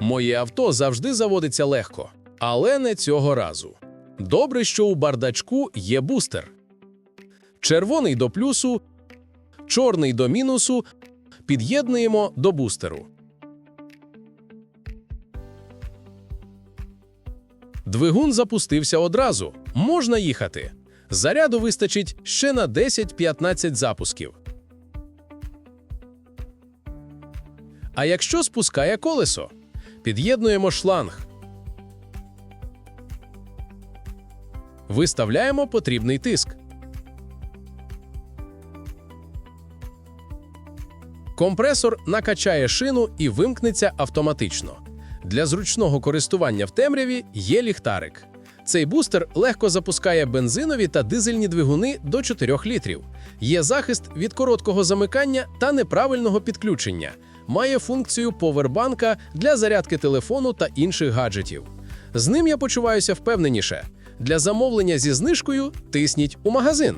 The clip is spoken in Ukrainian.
Моє авто завжди заводиться легко, але не цього разу. Добре, що у бардачку є бустер. Червоний до плюсу, чорний до мінусу. Під'єднуємо до бустеру. Двигун запустився одразу. Можна їхати. Заряду вистачить ще на 10-15 запусків. А якщо спускає колесо, під'єднуємо шланг. Виставляємо потрібний тиск. Компресор накачає шину і вимкнеться автоматично. Для зручного користування в темряві є ліхтарик. Цей бустер легко запускає бензинові та дизельні двигуни до 4 літрів. Є захист від короткого замикання та неправильного підключення. Має функцію повербанка для зарядки телефону та інших гаджетів. З ним я почуваюся впевненіше. Для замовлення зі знижкою тисніть у магазин.